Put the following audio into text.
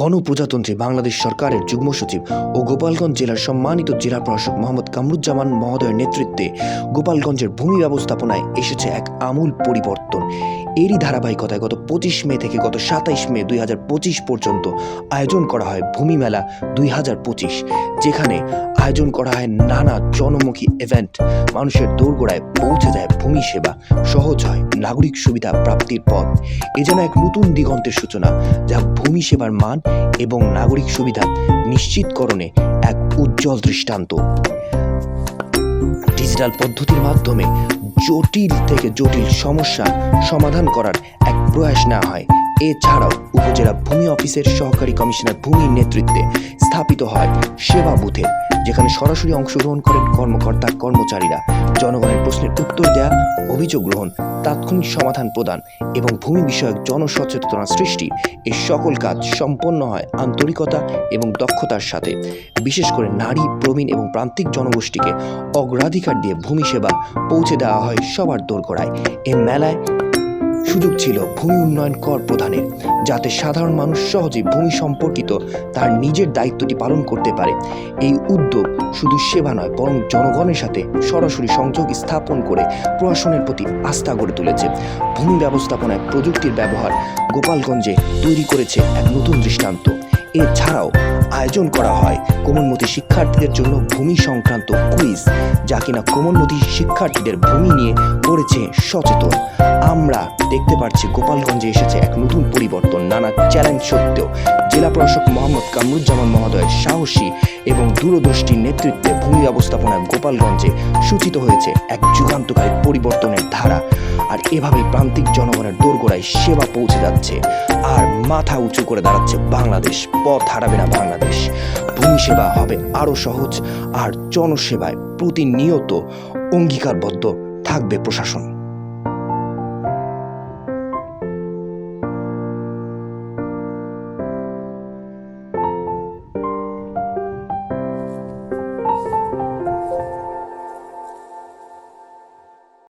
গণপ্রজাতন্ত্রী বাংলাদেশ সরকারের যুগ্ম সচিব ও গোপালগঞ্জ জেলার সম্মানিত জেলা প্রশাসক মোহাম্মদ কামরুজ্জামান মহোদয়ের নেতৃত্বে গোপালগঞ্জের ভূমি ব্যবস্থাপনায় এসেছে এক আমূল পরিবর্তন। এরই ধারাবাহিকতায় গত পঁচিশ মে থেকে গত সাতাইশ মে দুই হাজার পঁচিশ পর্যন্ত আয়োজন করা হয় ভূমি মেলা দুই হাজার পঁচিশ, যেখানে আয়োজন করা হয় নানা জনমুখী ইভেন্ট মানুষের দোরগোড়ায় পৌঁছে যায় ভূমি সেবা, সহজ হয় নাগরিক সুবিধা প্রাপ্তির পথ। এ যেন এক নতুন দিগন্তের সূচনা, যা ভূমি সেবার মান এবং নাগরিক সুবিধা নিশ্চিতকরণে এক উজ্জ্বল দৃষ্টান্ত। ডিজিটাল পদ্ধতির মাধ্যমে জটিল থেকে জটিল সমস্যা সমাধান করার এক প্রয়াস নেওয়া হয়। এছাড়াও উপজেলা ভূমি অফিসের সহকারী কমিশনার ভূমির নেতৃত্বে স্থাপিত হয় সেবা বুথে। যেখানে সরাসরি অংশগ্রহণ করেন কর্মকর্তা, কর্মচারীরা। জনগণের প্রশ্নের উত্তর দেয়া, অভিযোগ গ্রহণ, তাৎক্ষণিক সমাধান প্রদান এবং ভূমি বিষয়ক জনসচেতনতা সৃষ্টি এই সকল কাজ সম্পন্ন হয় আন্তরিকতা এবং দক্ষতার সাথে। বিশেষ করে নারী, প্রবীণ এবং প্রান্তিক জনগোষ্ঠীকে অগ্রাধিকার দিয়ে ভূমি সেবা পৌঁছে দেওয়া হয় সবার দোরগোড়ায়। এই মেলায় সুযোগ ছিল ভূমি উন্নয়ন কর প্রদানের যাতে সাধারণ মানুষ সহজে ভূমি সম্পর্কিত তার নিজের দায়িত্বটি পালন করতে পারে। এই উদ্যোগ শুধু সেবা নয়, বরং জনগণের সাথে সরাসরি সংযোগ স্থাপন করে প্রশাসনের প্রতি আস্থা গড়ে তুলেছে। ভূমি ব্যবস্থাপনায় প্রযুক্তির ব্যবহার গোপালগঞ্জে তৈরি করেছে এক নতুন দৃষ্টান্ত। এছাড়াও আয়োজন করা হয় কোমলমতি শিক্ষার্থীদের জন্য ভূমি সংক্রান্ত কুইজ, যা কিনা কোমলমতি শিক্ষার্থীদের ভূমি নিয়ে করেছে সচেতন। আমরা দেখতে পাচ্ছি গোপালগঞ্জে এসেছে এক নতুন পরিবর্তন, নানা চ্যালেঞ্জ সত্ত্বেও জেলা প্রশাসক মোহাম্মদ কামরুজ্জামান মহোদয়ের সাহসী এবং দূরদৃষ্টির নেতৃত্বে ভূমি ব্যবস্থাপনায় গোপালগঞ্জে সূচিত হয়েছে এক যুগান্তকারী পরিবর্তনের ধারা। আর এভাবেই প্রান্তিক জনগণের দোরগোড়ায় সেবা পৌঁছে যাচ্ছে আর মাথা উঁচু করে দাঁড়াচ্ছে বাংলাদেশ, পথ হারাবে না বাংলাদেশ। ভূমি সেবা হবে আরও সহজ আর জনসেবায় প্রতিনিয়ত অঙ্গীকারবদ্ধ থাকবে প্রশাসন।